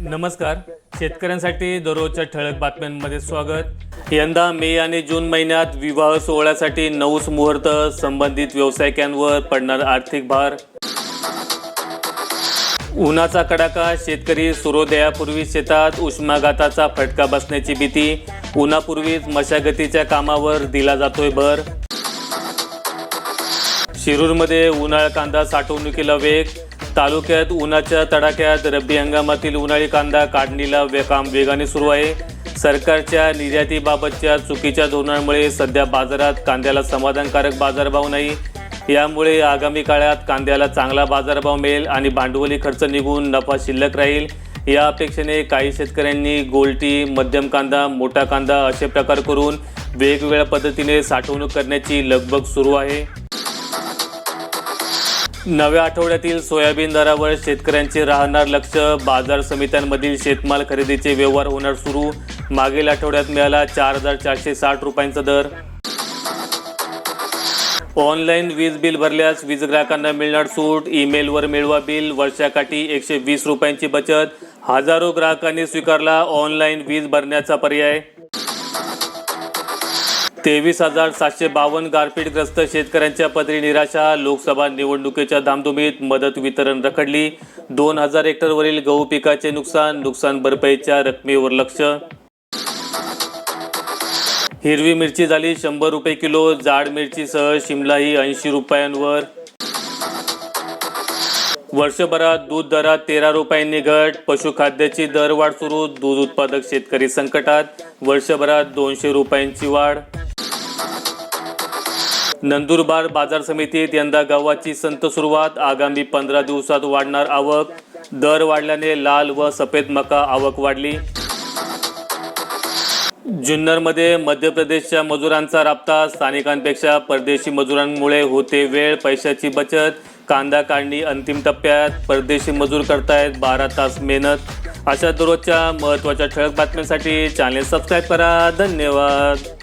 नमस्कार. शेतकऱ्यांसाठी दररोजच्या ठळक बातम्यांमध्ये स्वागत. यंदा मे आणि जून महिन्यात विवाह सोहळ्यासाठी नऊस मुहूर्त संबंधित व्यावसायिकांवर पडणार आर्थिक भार. उन्हाचा कडाका शेतकरी सूर्योदयापूर्वी शेतात उष्माघाताचा फटका बसण्याची भीती. उन्हापूर्वीच मशागतीच्या कामावर दिला जातोय भर. शिरूरमध्ये उन्हाळ कांदा साठवणुकीला वेग. तालुक्यात उन्हाच्या तडाख्यात रब्बी हंगामातील उन्हाळी कांदा काढणीला वे काम वेगाने सुरू आहे. सरकारच्या निर्यातीबाबतच्या चुकीच्या धोरणामुळे सध्या बाजारात कांद्याला समाधानकारक बाजारभाव नाही. यामुळे आगामी काळात कांद्याला चांगला बाजारभाव मिळेल आणि भांडवली खर्च निघून नफा शिल्लक राहील. या अपेक्षेने काही शेतकऱ्यांनी गोलटी मध्यम कांदा मोठा कांदा असे प्रकार करून वेगवेगळ्या पद्धतीने साठवणूक करण्याची लगबग सुरू आहे. नव्या आठवड्यातील सोयाबीन दरावर शेतकऱ्यांचे राहणार लक्ष. बाजार समित्यांमधील शेतमाल खरेदीचे व्यवहार होणार सुरू. मागील आठवड्यात मिळाला चार हजार चारशे साठ रुपयांचा दर. ऑनलाईन वीज बिल भरल्यास वीज ग्राहकांना मिळणार सूट. ईमेलवर मिळवा बिल. वर्षाकाठी एकशे वीस रुपयांची बचत. हजारो ग्राहकांनी स्वीकारला ऑनलाईन वीज भरण्याचा पर्याय. तेवीस हजार सातशे बावन्न गारपीटग्रस्त शेतकऱ्यांच्या पदरी निराशा. लोकसभा निवडणुकीच्या धामधुमीत मदत वितरण रखडली. दोन हजार हेक्टरवरील गहू पिकाचे नुकसान नुकसान भरपाईच्या रकमेवर लक्ष. हिरवी मिरची झाली शंभर रुपये किलो जाड मिरचीसह शिमला ही ऐंशी रुपयांवर. वर्षभरात दूध दरात तेरा रुपयांनी घट. पशुखाद्याची दरवाढ सुरू दूध उत्पादक शेतकरी संकटात. वर्षभरात दोनशे रुपयांची वाढ. नंदुरबार बाजार समितीत यंदा गव्हाची संत सुरुवात. आगामी पंधरा दिवसात वाढणार आवक. दर वाढल्याने लाल व सफेद मका आवक वाढली. जुन्नरमध्ये मध्य प्रदेशच्या मजुरांचा राबता. स्थानिकांपेक्षा परदेशी मजुरांमुळे होते वेळ पैशाची बचत. कांदा काढणी अंतिम टप्प्यात. परदेशी मजूर करतायत बारा तास मेहनत. अशा दररोजच्या महत्त्वाच्या ठळक बातम्यांसाठी चॅनेल सबस्क्राईब करा. धन्यवाद.